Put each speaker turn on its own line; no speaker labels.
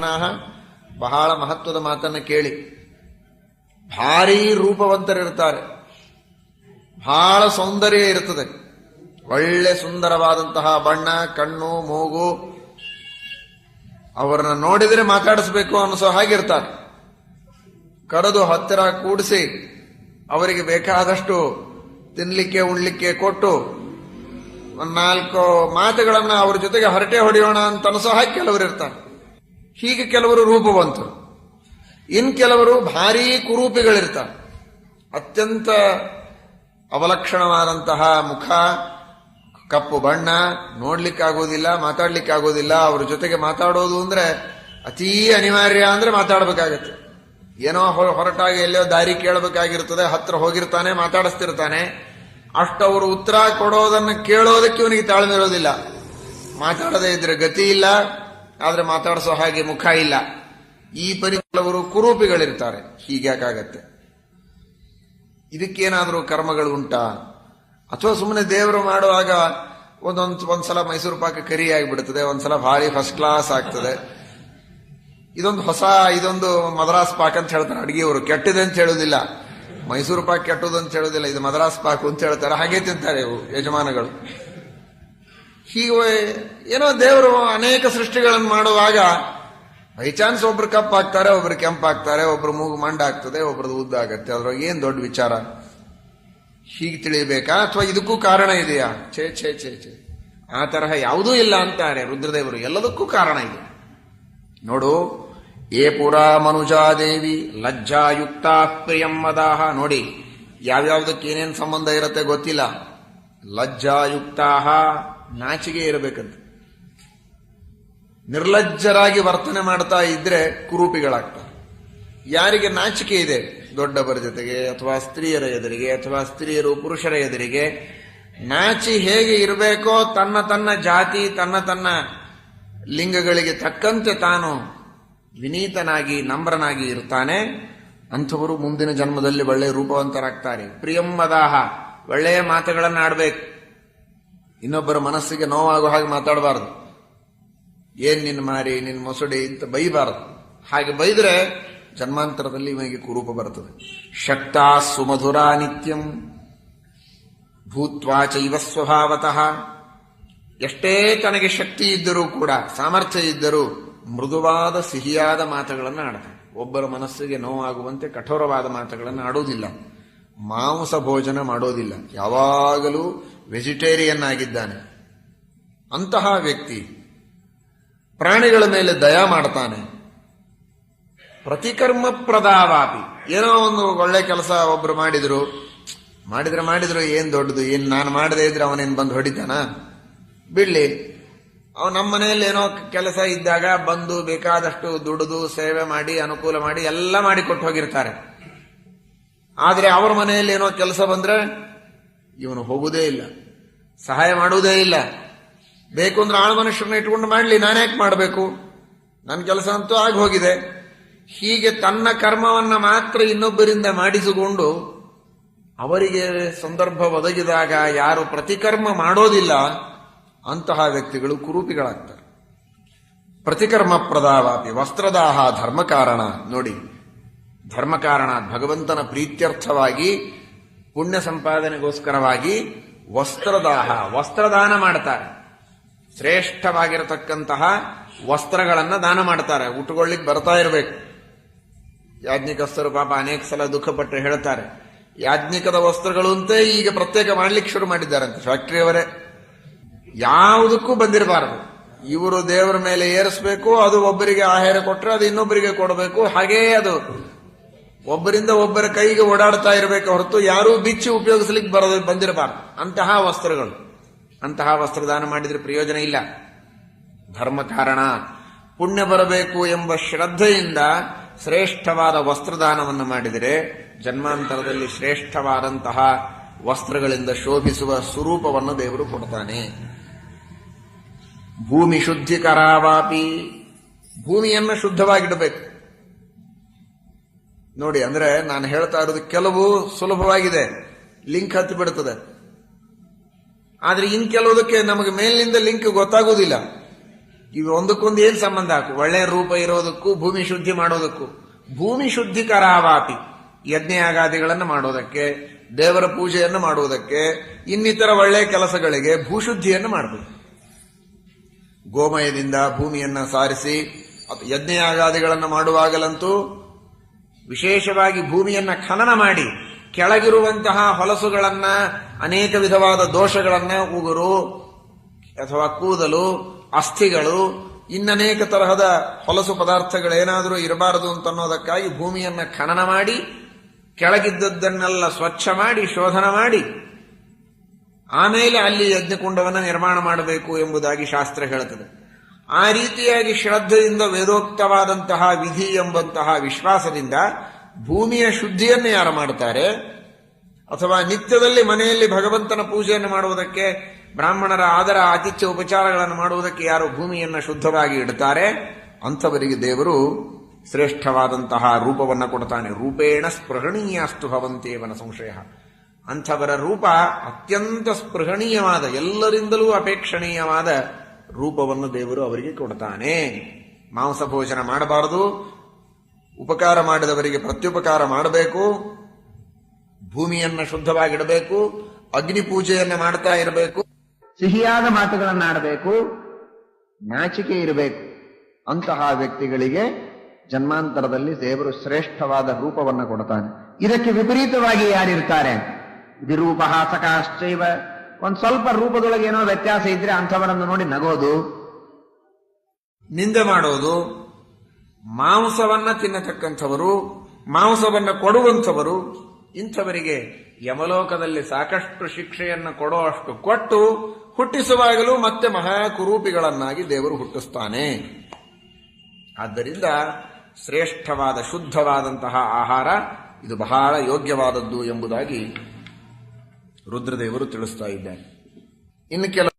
ಮಹಾತ್ಮನಃ ಬಹಳ ಮಹತ್ವದ ಮಾತನ್ನ ಕೇಳಿ. ಭಾರೀ ರೂಪವಂತರಿರ್ತಾರೆ ಬಹಳ ಸೌಂದರ್ಯ ಇರುತ್ತದೆ. ಒಳ್ಳೆ ಸುಂದರವಾದಂತಹ ಬಣ್ಣ, ಕಣ್ಣು, ಮೂಗು, ಅವರನ್ನ ನೋಡಿದರೆ ಮಾತಾಡಿಸ್ಬೇಕು ಅನ್ನಿಸೋ ಹಾಗಿರ್ತಾರೆ. ಕರೆದು ಹತ್ತಿರ ಕೂಡಿಸಿ, ಅವರಿಗೆ ಬೇಕಾದಷ್ಟು ತಿನ್ನಲಿಕ್ಕೆ ಉಣ್ಲಿಕ್ಕೆ ಕೊಟ್ಟು ನಾಲ್ಕು ಮಾತುಗಳನ್ನ ಅವರ ಜೊತೆಗೆ ಹರಟೆ ಹೊಡೆಯೋಣ ಅಂತ ಅನಿಸೋ ಹಾಗೆ ಕೆಲವರು ಇರ್ತಾರೆ. ಹೀಗೆ ಕೆಲವರು ರೂಪವಂತರು. ಇನ್ ಕೆಲವರು ಭಾರೀ ಕುರೂಪಿಗಳಿರ್ತಾರೆ. ಅತ್ಯಂತ ಅವಲಕ್ಷಣವಾದಂತಹ ಮುಖ, ಕಪ್ಪು ಬಣ್ಣ, ನೋಡ್ಲಿಕ್ಕಾಗೋದಿಲ್ಲ, ಮಾತಾಡ್ಲಿಕ್ಕಾಗೋದಿಲ್ಲ, ಅವ್ರ ಜೊತೆಗೆ ಮಾತಾಡೋದು ಅಂದ್ರೆ ಅತೀ ಅನಿವಾರ್ಯ ಅಂದ್ರೆ ಮಾತಾಡ್ಬೇಕಾಗತ್ತೆ. ಏನೋ ಹೊರಟಾಗಿ ಎಲ್ಲೋ ದಾರಿ ಕೇಳಬೇಕಾಗಿರ್ತದೆ, ಹತ್ರ ಹೋಗಿರ್ತಾನೆ, ಮಾತಾಡಿಸ್ತಿರ್ತಾನೆ. ಅಷ್ಟವರು ಉತ್ತರ ಕೊಡೋದನ್ನು ಕೇಳೋದಕ್ಕೆ ಇವನಿಗೆ ತಾಳ್ಮೆ ಇರೋದಿಲ್ಲ. ಮಾತಾಡದೇ ಇದ್ರೆ ಗತಿ ಇಲ್ಲ. ಆದ್ರೆ ಮಾತಾಡಿಸೋ ಹಾಗೆ ಮುಖ ಇಲ್ಲ. ಈ ಪರಿ ಕೆಲವರು ಕುರೂಪಿಗಳಿರ್ತಾರೆ ಹೀಗ್ಯಾಕಾಗತ್ತೆ ಇದಕ್ಕೇನಾದರೂ ಕರ್ಮಗಳು ಉಂಟಾ? ಅಥವಾ ಸುಮ್ಮನೆ ದೇವರು ಮಾಡುವಾಗ ಒಂದೊಂದು ಒಂದ್ಸಲ ಮೈಸೂರು ಪಾಕ ಕರಿ ಆಗಿಬಿಡ್ತದೆ, ಒಂದ್ಸಲ ಭಾರಿ ಫಸ್ಟ್ ಕ್ಲಾಸ್ ಆಗ್ತದೆ. ಇದೊಂದು ಹೊಸ, ಇದೊಂದು ಮದ್ರಾಸ್ ಪಾಕ್ ಅಂತ ಹೇಳ್ತಾರೆ. ಅಡಿಗೆಯವರು ಕೆಟ್ಟಿದೆ ಅಂತ ಹೇಳುದಿಲ್ಲ. ಮೈಸೂರು ಪಾಕ್ ಕೆಟ್ಟದು ಅಂತ ಹೇಳುದಿಲ್ಲ. ಇದು ಮದ್ರಾಸ್ ಪಾಕ್ ಅಂತ ಹೇಳ್ತಾರೆ. ಹಾಗೆ ತಿಂತಾರೆ ಯಜಮಾನಗಳು. ಹೀಗೆ ಏನೋ ದೇವರು ಅನೇಕ ಸೃಷ್ಟಿಗಳನ್ನು ಮಾಡುವಾಗ ಬೈ ಚಾನ್ಸ್ ಒಬ್ರು ಕಪ್ಪಾಗ್ತಾರೆ, ಒಬ್ರು ಕೆಂಪಾಗ್ತಾರೆ, ಒಬ್ರು ಮೂಗು ಮಂಡ ಆಗ್ತದೆ ಒಬ್ರದ್ದು ಉದ್ದ ಆಗತ್ತೆ. ಅದ್ರೊಳಗೆ ಏನು ದೊಡ್ಡ ವಿಚಾರ? ಹೀಗೆ ತಿಳಿಬೇಕಾ ಅಥವಾ ಇದಕ್ಕೂ ಕಾರಣ ಇದೆಯಾ? ಛೇ ಛೇ ಛೇ ಛೇ. ಆ ತರಹ ಯಾವುದೂ ಇಲ್ಲ ಅಂತಾರೆ ರುದ್ರದೇವರು. ಎಲ್ಲದಕ್ಕೂ ಕಾರಣ ಇದೆ. ನೋಡು, ಏ ಪುರಾ ಮನುಜಾದೇವಿ ಲಜ್ಜಾಯುಕ್ತ ಪ್ರಿಯಂ ಮದಾಹ. ನೋಡಿ, ಯಾವ್ಯಾವ್ದಕ್ಕೆ ಏನೇನು ಸಂಬಂಧ ಇರುತ್ತೆ ಗೊತ್ತಿಲ್ಲ. ಲಜ್ಜಾಯುಕ್ತಾಹ ನಾಚಿಗೆ ಇರಬೇಕಂತ. ನಿರ್ಲಜ್ಜರಾಗಿ ವರ್ತನೆ ಮಾಡ್ತಾ ಇದ್ರೆ ಕುರೂಪಿಗಳಾಗ್ತಾರೆ. ಯಾರಿಗೆ ನಾಚಿಕೆ ಇದೆ, ದೊಡ್ಡವರ ಜೊತೆಗೆ, ಅಥವಾ ಸ್ತ್ರೀಯರ ಎದುರಿಗೆ, ಅಥವಾ ಸ್ತ್ರೀಯರು ಪುರುಷರ ಎದುರಿಗೆ, ನಾಚಿ ಹೇಗೆ ಇರಬೇಕೋ ತನ್ನ ತನ್ನ ಜಾತಿ, ತನ್ನ ತನ್ನ ಲಿಂಗಗಳಿಗೆ ತಕ್ಕಂತೆ ತಾನು ವಿನೀತನಾಗಿ ನಮ್ರನಾಗಿ ಇರ್ತಾನೆ ಅಂಥವರು ಮುಂದಿನ ಜನ್ಮದಲ್ಲಿ ಒಳ್ಳೆಯ ರೂಪವಂತರಾಗ್ತಾರೆ. ಪ್ರಿಯಮ್ಮದಾಹ ಒಳ್ಳೆಯ ಮಾತುಗಳನ್ನು ಆಡ್ಬೇಕು ಇನ್ನೊಬ್ಬರ ಮನಸ್ಸಿಗೆ ನೋವಾಗೋ ಹಾಗೆ ಮಾತಾಡಬಾರದು. ಏನ್ ನಿನ್ನ ಮಾರಿ ನಿನ್ನ ಮೊಸಡಿ ಅಂತ ಬೈಬಾರದು. ಹಾಗೆ ಬೈದ್ರೆ ಜನ್ಮಾಂತರದಲ್ಲಿ ಇವನಿಗೆ ಕುರೂಪ ಬರ್ತದೆ. ಶಕ್ತ ಸುಮಧುರ ನಿತ್ಯಂ ಭೂತ್ವಾ ಚೈವ ಸ್ವಭಾವತಃ. ಎಷ್ಟೇ ತನಗೆ ಶಕ್ತಿ ಇದ್ದರೂ ಕೂಡ, ಸಾಮರ್ಥ್ಯ ಇದ್ದರೂ ಮೃದುವಾದ, ಸಿಹಿಯಾದ ಮಾತುಗಳನ್ನು ಆಡ್ತಾನೆ. ಒಬ್ಬರ ಮನಸ್ಸಿಗೆ ನೋವಾಗುವಂತೆ ಕಠೋರವಾದ ಮಾತುಗಳನ್ನು ಆಡೋದಿಲ್ಲ. ಮಾಂಸ ಭೋಜನ ಮಾಡೋದಿಲ್ಲ. ಯಾವಾಗಲೂ ವೆಜಿಟೇರಿಯನ್ ಆಗಿದ್ದಾನೆ. ಅಂತಹ ವ್ಯಕ್ತಿ ಪ್ರಾಣಿಗಳ ಮೇಲೆ ದಯಾ ಮಾಡ್ತಾನೆ. ಪ್ರತಿಕರ್ಮ ಪ್ರದಾವಾಪಿ ಏನೋ ಒಂದು ಒಳ್ಳೆ ಕೆಲಸ ಒಬ್ರು ಮಾಡಿದ್ರು. ಮಾಡಿದ್ರೆ ಮಾಡಿದ್ರು, ಏನ್ ದೊಡ್ಡದು, ಏನ್ ನಾನು ಮಾಡದೇ ಇದ್ರೆ ಅವನೇನ್ ಬಂದು ಹೊಡಿತಾನ? ಬಿಡ್ಲಿ. ಅವ್ ನಮ್ಮ ಮನೆಯಲ್ಲಿ ಏನೋ ಕೆಲಸ ಇದ್ದಾಗ ಬಂದು ಬೇಕಾದಷ್ಟು ದುಡಿದು ಸೇವೆ ಮಾಡಿ, ಅನುಕೂಲ ಮಾಡಿ ಎಲ್ಲ ಮಾಡಿ ಕೊಟ್ಟು ಹೋಗಿರ್ತಾರೆ. ಆದ್ರೆ ಅವ್ರ ಮನೆಯಲ್ಲಿ ಏನೋ ಕೆಲಸ ಬಂದ್ರೆ ಇವನು ಹೋಗುವುದೇ ಇಲ್ಲ. ಸಹಾಯ ಮಾಡುವುದೇ ಇಲ್ಲ. ಬೇಕು ಅಂದ್ರೆ ಆಳು ಮನುಷ್ಯರನ್ನ ಇಟ್ಕೊಂಡು ಮಾಡಲಿ, ನಾನ್ಯಾಕೆ ಮಾಡಬೇಕು? ನನ್ನ ಕೆಲಸ ಅಂತೂ ಆಗಿ ಹೋಗಿದೆ. ಹೀಗೆ ತನ್ನ ಕರ್ಮವನ್ನ ಮಾತ್ರ ಇನ್ನೊಬ್ಬರಿಂದ ಮಾಡಿಸಿಕೊಂಡು ಅವರಿಗೆ ಸಂದರ್ಭ ಒದಗಿದಾಗ ಯಾರು ಪ್ರತಿಕರ್ಮ ಮಾಡೋದಿಲ್ಲ, ಅಂತಹ ವ್ಯಕ್ತಿಗಳು ಕುರೂಪಿಗಳಾಗ್ತಾರೆ. ಪ್ರತಿಕರ್ಮ ಪ್ರದಾವಾಪಿ, ವಸ್ತ್ರದಾಹ ಧರ್ಮ ಕಾರಣ ನೋಡಿ ಧರ್ಮ ಕಾರಣ ಭಗವಂತನ ಪ್ರೀತ್ಯರ್ಥವಾಗಿ ಪುಣ್ಯ ಸಂಪಾದನೆಗೋಸ್ಕರವಾಗಿ ವಸ್ತ್ರದಾಹ, ವಸ್ತ್ರದಾನ ಮಾಡ್ತಾರೆ. ಶ್ರೇಷ್ಠವಾಗಿರತಕ್ಕಂತಹ ವಸ್ತ್ರಗಳನ್ನು ದಾನ ಮಾಡ್ತಾರೆ. ಉಟ್ಕೊಳ್ಳಿಕ್ ಬರ್ತಾ ಇರಬೇಕು. ಯಾಜ್ಞಿಕಸ್ಥರು ಪಾಪ ಅನೇಕ ಸಲ ದುಃಖಪಟ್ಟು ಹೇಳ್ತಾರೆ, ಯಾಜ್ಞಿಕದ ವಸ್ತ್ರಗಳು ಅಂತ ಈಗ ಪ್ರತ್ಯೇಕ ಮಾಡ್ಲಿಕ್ಕೆ ಶುರು ಮಾಡಿದ್ದಾರಂತೆ ಫ್ಯಾಕ್ಟ್ರಿಯವರೇ. ಯಾವುದಕ್ಕೂ ಬಂದಿರಬಾರದು. ಇವರು ದೇವರ ಮೇಲೆ ಏರಿಸಬೇಕು, ಅದು ಒಬ್ಬರಿಗೆ ಆಹಾರ ಕೊಟ್ಟರೆ ಅದು ಇನ್ನೊಬ್ಬರಿಗೆ ಕೊಡಬೇಕು, ಹಾಗೇ ಅದು ಒಬ್ಬರಿಂದ ಒಬ್ಬರ ಕೈಗೆ ಓಡಾಡ್ತಾ ಇರಬೇಕು ಹೊರತು ಯಾರೂ ಬಿಚ್ಚಿ ಉಪಯೋಗಿಸ್ಲಿಕ್ಕೆ ಬರೋದು ಬಂದಿರಬಾರ್ದು. ಅಂತಹ ವಸ್ತ್ರಗಳು. ಅಂತಹ ವಸ್ತ್ರದಾನ ಮಾಡಿದರೆ ಪ್ರಯೋಜನ ಇಲ್ಲ. ಧರ್ಮ ಕಾರಣ. ಪುಣ್ಯ ಬರಬೇಕು ಎಂಬ ಶ್ರದ್ಧೆಯಿಂದ ಶ್ರೇಷ್ಠವಾದ ವಸ್ತ್ರದಾನವನ್ನು ಮಾಡಿದರೆ ಜನ್ಮಾಂತರದಲ್ಲಿ ಶ್ರೇಷ್ಠವಾದಂತಹ ವಸ್ತ್ರಗಳಿಂದ ಶೋಭಿಸುವ ಸ್ವರೂಪವನ್ನು ದೇವರು ಕೊಡ್ತಾನೆ. ಭೂಮಿ ಶುದ್ಧಿಕರಾವಾಪಿ. ಭೂಮಿಯನ್ನು ಶುದ್ಧವಾಗಿಡಬೇಕು. ನೋಡಿ, ಅಂದ್ರೆ ನಾನು ಹೇಳ್ತಾ ಇರೋದು ಕೆಲವು ಸುಲಭವಾಗಿದೆ. ಲಿಂಕ್ ಹತ್ತಿ ಬಿಡುತ್ತದೆ. ಆದ್ರೆ ಇನ್ ಕೆಲವುದಕ್ಕೆ ನಮಗೆ ಮೇಲಿನಿಂದ ಲಿಂಕ್ ಗೊತ್ತಾಗುವುದಿಲ್ಲ. ಇವು ಒಂದಕ್ಕೊಂದು ಏನ್ ಸಂಬಂಧ ಹಾಕು? ಒಳ್ಳೆಯ ರೂಪ ಇರೋದಕ್ಕೂ, ಭೂಮಿ ಶುದ್ಧಿ ಮಾಡೋದಕ್ಕೂ. ಭೂಮಿ ಶುದ್ಧಿಕರಾವಾಪಿ ಯಜ್ಞಯಾಗಾದಿಗಳನ್ನು ಮಾಡೋದಕ್ಕೆ, ದೇವರ ಪೂಜೆಯನ್ನು ಮಾಡುವುದಕ್ಕೆ, ಇನ್ನಿತರ ಒಳ್ಳೆಯ ಕೆಲಸಗಳಿಗೆ ಭೂಶುದ್ಧಿಯನ್ನು ಮಾಡಬೇಕು. ಗೋಮಯದಿಂದ ಭೂಮಿಯನ್ನ ಸಾರಿಸಿ ಯಜ್ಞ ಯಜ್ಞಯಾಗಾದಿಗಳನ್ನು ಮಾಡುವಾಗಲಂತೂ ವಿಶೇಷವಾಗಿ ಭೂಮಿಯನ್ನ ಖನನ ಮಾಡಿ ಕೆಳಗಿರುವಂತಹ ಹೊಲಸುಗಳನ್ನ, ಅನೇಕ ವಿಧವಾದ ದೋಷಗಳನ್ನ, ಉಗುರು ಅಥವಾ ಕೂದಲು, ಅಸ್ಥಿಗಳು, ಇನ್ನನೇಕ ತರಹದ ಹೊಲಸು ಪದಾರ್ಥಗಳೇನಾದರೂ ಇರಬಾರದು ಅಂತ ಅನ್ನೋದಕ್ಕಾಗಿ ಭೂಮಿಯನ್ನ ಖನನ ಮಾಡಿ, ಕೆಳಗಿದ್ದದ್ದನ್ನೆಲ್ಲ ಸ್ವಚ್ಛ ಮಾಡಿ, ಶೋಧನ ಮಾಡಿ, ಆಮೇಲೆ ಅಲ್ಲಿ ಯಜ್ಞಕುಂಡವನ್ನು ನಿರ್ಮಾಣ ಮಾಡಬೇಕು ಎಂಬುದಾಗಿ ಶಾಸ್ತ್ರ ಹೇಳುತ್ತದೆ ಆ ರೀತಿಯಾಗಿ ಶ್ರದ್ಧೆಯಿಂದ ವೇದೋಕ್ತವಾದಂತಹ ವಿಧಿ ಎಂಬಂತಹ ವಿಶ್ವಾಸದಿಂದ ಭೂಮಿಯ ಶುದ್ಧಿಯನ್ನು ಯಾರು ಮಾಡುತ್ತಾರೆ? ಅಥವಾ ನಿತ್ಯದಲ್ಲಿ ಮನೆಯಲ್ಲಿ ಭಗವಂತನ ಪೂಜೆಯನ್ನು ಮಾಡುವುದಕ್ಕೆ ಬ್ರಾಹ್ಮಣರ ಆದರ ಆತಿಥ್ಯ ಉಪಚಾರಗಳನ್ನು ಮಾಡುವುದಕ್ಕೆ ಯಾರು ಭೂಮಿಯನ್ನು ಶುದ್ಧವಾಗಿ ಇಡುತ್ತಾರೆ ಅಂಥವರಿಗೆ ದೇವರು ಶ್ರೇಷ್ಠವಾದಂತಹ ರೂಪವನ್ನು ಕೊಡ್ತಾನೆ. ರೂಪೇಣ ಸ್ಪೃಹಣೀಯಾಸ್ತು ಭವಂತೇವನ ಸಂಶಯ. ಅಂಥವರ ರೂಪ ಅತ್ಯಂತ ಸ್ಪೃಹಣೀಯವಾದ, ಎಲ್ಲರಿಂದಲೂ ಅಪೇಕ್ಷಣೀಯವಾದ ರೂಪವನ್ನು ದೇವರು ಅವರಿಗೆ ಕೊಡ್ತಾನೆ. ಮಾಂಸ ಭೋಜನ ಮಾಡಬಾರದು. ಉಪಕಾರ ಮಾಡಿದವರಿಗೆ ಪ್ರತ್ಯುಪಕಾರ ಮಾಡಬೇಕು. ಭೂಮಿಯನ್ನ ಶುದ್ಧವಾಗಿಡಬೇಕು. ಅಗ್ನಿ ಪೂಜೆಯನ್ನ ಮಾಡ್ತಾ ಇರಬೇಕು.
ಸಿಹಿಯಾದ ಮಾತುಗಳನ್ನಾಡಬೇಕು ನಾಚಿಕೆ ಇರಬೇಕು. ಅಂತಹ ವ್ಯಕ್ತಿಗಳಿಗೆ ಜನ್ಮಾಂತರದಲ್ಲಿ ದೇವರು ಶ್ರೇಷ್ಠವಾದ ರೂಪವನ್ನು ಕೊಡ್ತಾನೆ. ಇದಕ್ಕೆ ವಿಪರೀತವಾಗಿ ಯಾರಿರ್ತಾರೆ? ವಿರೂಪ ಒಂದ್ ಸ್ವಲ್ಪ ರೂಪದೊಳಗೆ ಏನೋ ವ್ಯತ್ಯಾಸ ಇದ್ರೆ ಅಂಥವರನ್ನು ನೋಡಿ ನಗೋದು.
ನಿಂದೆ ಮಾಡೋದು. ಮಾಂಸವನ್ನ ತಿನ್ನತಕ್ಕಂಥವರು, ಮಾಂಸವನ್ನ ಕೊಡುವಂಥವರು, ಇಂಥವರಿಗೆ ಯಮಲೋಕದಲ್ಲಿ ಸಾಕಷ್ಟು ಶಿಕ್ಷೆಯನ್ನು ಕೊಡೋ ಅಷ್ಟು ಕೊಟ್ಟು ಹುಟ್ಟಿಸುವಾಗಲೂ ಮತ್ತೆ ಮಹಾಕುರೂಪಿಗಳನ್ನಾಗಿ ದೇವರು ಹುಟ್ಟಿಸ್ತಾನೆ. ಆದ್ದರಿಂದ ಶ್ರೇಷ್ಠವಾದ ಶುದ್ಧವಾದಂತಹ ಆಹಾರ ಇದು ಬಹಳ ಯೋಗ್ಯವಾದದ್ದು ಎಂಬುದಾಗಿ ರುದ್ರದೇವರು ತಿಳಿಸ್ತಾ ಇದ್ದಾರೆ. ಇನ್ನು ಕೆಲವು